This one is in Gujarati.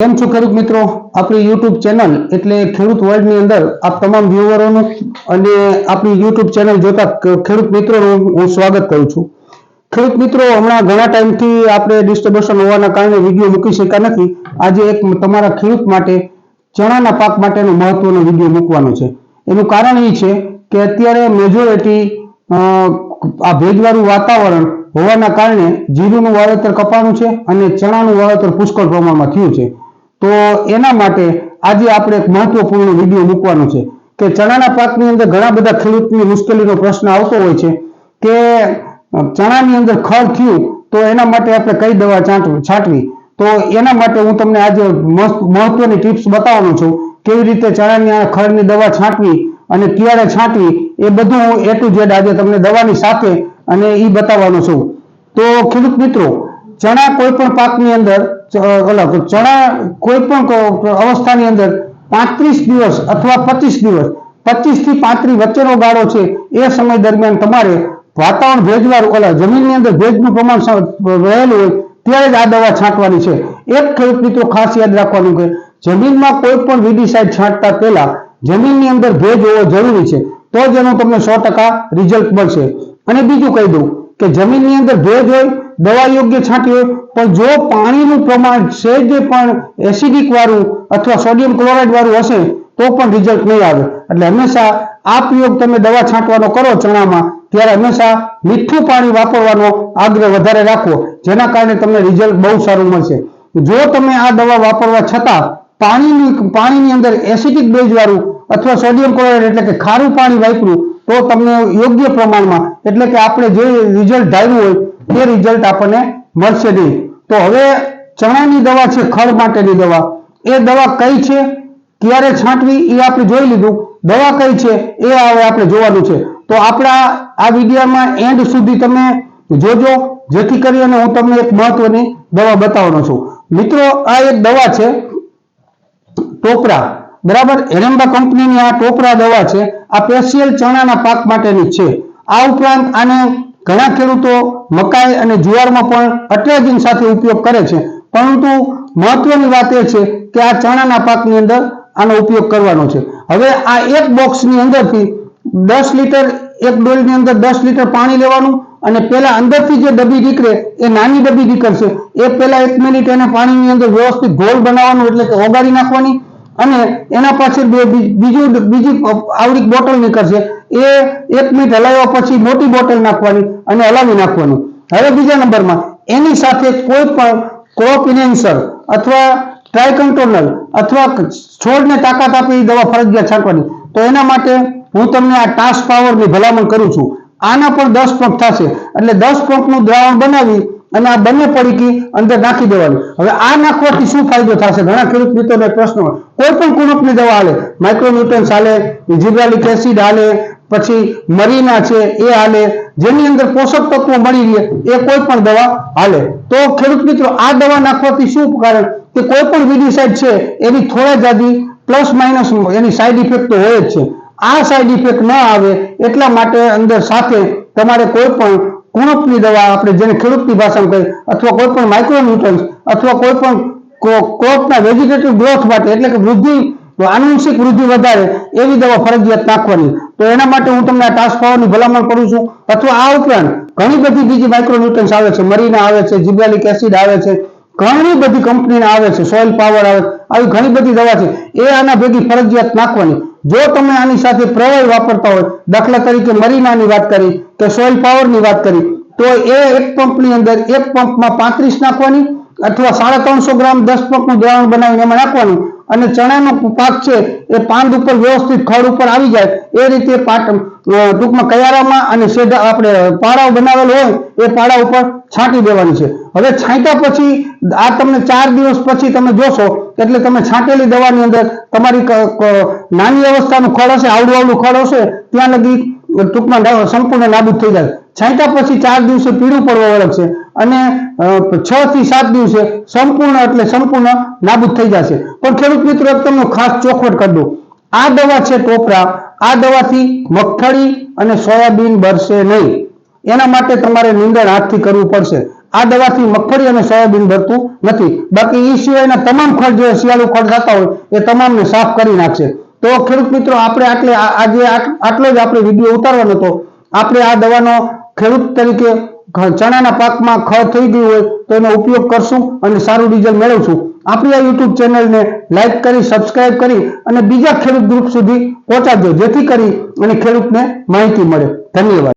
કેમ છો ખેડૂત મિત્રો? આપણી યુટ્યુબ ચેનલ એટલે ખેડૂત વર્લ્ડની અંદર આપ તમામ વ્યુઅરોનું અને આપણી યુટ્યુબ ચેનલ જોતા ખેડૂત મિત્રોનું હું સ્વાગત કરું છું. ખેડૂત મિત્રો, હમણાં ઘણા ટાઈમથી આપણે ડિસ્ટર્બશન હોવાના કારણે વીડિયો મૂકી શક્યા નથી. આજે એક તમારા ખેડૂત માટે, ચણાના પાક માટેનો મહત્વનો વીડિયો મૂકવાનો છે. એનું કારણ એ છે કે અત્યારે મેજોરિટી આ ભેજવાળું વાતાવરણ હોવાના કારણે જીરુનું વાવેતર કપાણું છે અને ચણાનું વાવેતર પુષ્કળ પ્રમાણમાં થયું છે. તો એના માટે આજે આપણે એક મહત્વપૂર્ણ વીડિયો મૂકવાનો છે કે ચણાના પાકની અંદર ઘણા બધા ખેડૂતની મુશ્કેલીનો પ્રશ્ન આવતો હોય છે કે ચણાની અંદર ખર થયું તો એના માટે આપણે કઈ દવા છાંટવી? તો એના માટે હું તમને આજે મહત્વની ટિપ્સ બતાવવાનો છું. કેવી રીતે ચણાની ખરની દવા છાંટવી અને ક્યારે છાંટવી એ બધું હું એ ટુ ઝેડ આજે તમને દવાની સાથે અને એ બતાવવાનો છું. તો ખેડૂત મિત્રો, ચણા કોઈ પણ પાકની અંદર ચણા કોઈ પણ અવસ્થાની અંદર પાંત્રીસ દિવસ અથવા પચીસ દિવસ, પચીસથી પાંત્રીસ વચ્ચેનો ગાળો છે, એ સમય દરમિયાન તમારે વાતાવરણ ભેજવાળું ઓલા જમીનની અંદર ભેજનું પ્રમાણ રહેલું હોય, ત્યારે જ આ દવા છાંટવાની છે. એક ખેડૂત મિત્રો ખાસ યાદ રાખવાનું કે જમીનમાં કોઈ પણ વીડીસાઇડ છાંટતા પહેલા જમીનની અંદર ભેજ હોવો જરૂરી છે, તો જ એનું તમને સો ટકા રિઝલ્ટ મળશે. અને બીજું કહી દઉં કે જમીનની અંદર ભેજ હોય દવા યોગ્ય છાંટી હોય પણ જો પાણીનું પ્રમાણ સહેજ પણ એસિડિક વાળું અથવા સોડિયમ ક્લોરાઇડ વાળું હશે, તો પણ રિઝલ્ટ નહીં આવે. એટલે હંમેશા આ પ્રયોગ તમે દવા છાંટવાનો કરો ચણામાં, ત્યારે હંમેશા મીઠું પાણી વાપરવાનો આગ્રહ વધારે રાખવો જેના કારણે તમને રિઝલ્ટ બહુ સારું મળશે. જો તમે આ દવા વાપરવા છતાં પાણીની પાણીની અંદર એસિડિક બેઝ વાળું અથવા સોડિયમ ક્લોરાઇડ એટલે કે ખારું પાણી વાપર્યું તો તમને યોગ્ય પ્રમાણમાં, એટલે કે આપણે જે રિઝલ્ટ ધાર્યું હોય તે રિઝલ્ટ આપણને મળશે નહીં. તો હવે ચણાની દવા છે ખર માટેની દવા. એ દવા કઈ છે? ક્યારે છાંટવી? એ આપણે જોઈ લીધું. દવા કઈ છે? એ હવે આપણે જોવાનું છે. તો આપણા આ વિડીયોમાં એન્ડ સુધી તમે જોજો. જેથી કરી અને હું તમને એક મહત્વની દવા બતાવવાનો છું. મિત્રો, આ એક દવા છે, ટોપરા. બરાબર? એરેમ્બા કંપનીની આ ટોપરા દવા છે. આ સ્પેશિયલ ચણાના પાક માટેની છે. આ ઉપરાંત આને ઘણા ખેડૂતો મકાઈ અને જુવારમાં પણ અટ્રેજિંગ સાથે ઉપયોગ કરે છે. પરંતુ મહત્વની વાત એ છે કે આ ચણાના પાકની અંદર આનો ઉપયોગ કરવાનો છે. હવે આ એક બોક્સની અંદરથી દસ લીટર, એક ડોલની અંદર દસ લીટર પાણી લેવાનું અને પેલા અંદરથી જે ડબ્બી નીકળે એ નાની ડબ્બી નીકળશે. એ પેલા એક મિનિટ એને પાણીની અંદર વ્યવસ્થિત ઘોલ બનાવવાનું એટલે કે ઓગાળી નાખવાની અને એના પાછળ બે બીજું, બીજી આવડી બોટલ નીકળશે. એ એક મિનિટ હલાવ્યા પછી મોટી બોટલ નાખવાની અને હલાવી નાખવાનું. હવે બીજા નંબરમાં, એની સાથે કોઈ પણ ક્રોપ ઇનેન્સર અથવા ટ્રાય કંટ્રોલર અથવા છોડને તાકાત આપી દવા ફરજિયાત છાંટવાની. તો એના માટે હું તમને આ ટાસ્ક પાવરની ભલામણ કરું છું. આના પણ દસ પંપ થશે. એટલે દસ પંપનું દ્રાવણ બનાવી અને આ બંને પડીકી અંદર નાખી દેવાની. હવે આ નાખવાથી શું ફાયદો થશે? ઘણા ખેડૂત મિત્રોને પ્રશ્ન હોય. કોઈ પણ કુણપની દવા હાલે. માઇક્રોન્યુટન્સ હાલે જીબ્રાલિક એસિડ હાલે પછી મરીના છે, એ હાલે. જેની અંદર પોષક તત્વો મળી રહે, એ કોઈ પણ દવા હાલે. તો ખેડૂત મિત્રો, આ દવા નાખવાથી શું કારણ કે કોઈ પણ વિડીસાઇડ છે, એની થોડા જાદી પ્લસ માઇનસ એની સાઈડ ઇફેક્ટ તો હોય જ છે. આ સાઈડ ઇફેક્ટ ન આવે એટલા માટે અંદર સાથે તમારે કોઈ પણ કુણપની દવા આપણે જેને ખેડૂતની ભાષામાં કહીએ, અથવા કોઈ પણ માઇક્રોન્યુટ્રન્સ અથવા કોઈ પણ ક્રોપના વેજીટેટિવ ગ્રોથ માટે, એટલે કે વૃદ્ધિ આનુવંશિક વૃદ્ધિ વધારે એવી દવા ફરજિયાત નાખવાની. તો એના માટે હું તમને આ ટાસ્ક પાવરની ભલામણ કરું છું. અથવા આ ઉપરાંત ઘણી બધી બીજી માઇક્રોન્યુટ્રન્સ આવે છે, મરીના આવે છે, જીબ્રાલિક એસિડ આવે છે, ઘણી બધી કંપનીના આવે છે સોઇલ પાવર આવે, આવી ઘણી બધી દવા છે. એ આના ભેગી ફરજિયાત નાખવાની. જો તમે આની સાથે પ્રવાહી વાપરતા હોય, દાખલા તરીકે મરીનાની વાત કરી કે સોઇલ પાવરની વાત કરી, તો એ એક પંપની અંદર એક પંપમાં પાંત્રીસ નાખવાની અથવા સાડા ત્રણસો ગ્રામ દસ પગનું દ્રાવણ બનાવીને એમાં નાખવાનું. અને ચણાનો પાક છે, એ પાંદ ઉપર વ્યવસ્થિત ખડ ઉપર આવી જાય, એ રીતે પાટ ટૂંકમાં કયારામાં અને સેઢા આપણે પાડાઓ બનાવેલો હોય, એ પાડા ઉપર છાંટી દેવાની છે. હવે છાંટ્યા પછી, આ તમને ચાર દિવસ પછી તમે જોશો, એટલે તમે છાંટેલી દવાની અંદર તમારી નાની અવસ્થાનું ખડ હશે આવડું આવડું ખડ હશે, ત્યાં લગી ટૂંકમાં ડાયો સંપૂર્ણ નાબૂદ થઈ જાય. છાંટા પછી ચાર દિવસે પીળું પડવા ઓળખશે અને છ થી સાત દિવસે સંપૂર્ણ એટલે સંપૂર્ણ નાબૂદ થઈ જશે. પણ ખેડૂત મિત્રો તમને ખાસ ચોખવટ કરી દઉં. આ દવા છે ટોપરા. આ દવાથી મગફળી અને સોયાબીન બરશે નહીં. એના માટે તમારે નિંદણ હાથથી કરવું પડશે. આ દવાથી મગફળી અને સોયાબીન ભરતું નથી. બાકી એ સિવાયના તમામ ખડ જે શિયાળુ ખડ થતા હોય, એ તમામને સાફ કરી નાખશે. તો ખેડૂત મિત્રો, આપણે આટલે આજે આટ- આટલો જ આપણે વીડિયો ઉતારવાનો હતો. આપણે આ દવાનો ખેડૂત તરીકે ચણાના પાકમાં ખ થઈ ગયું હોય તો એનો ઉપયોગ કરશું અને સારું રિઝલ્ટ મેળવશું. આપણી આ યુટ્યુબ ચેનલને લાઈક કરી સબસ્ક્રાઇબ કરી અને બીજા ખેડૂત ગ્રુપ સુધી પહોંચાડજો, જેથી કરી અને ખેડૂતને માહિતી મળે. ધન્યવાદ.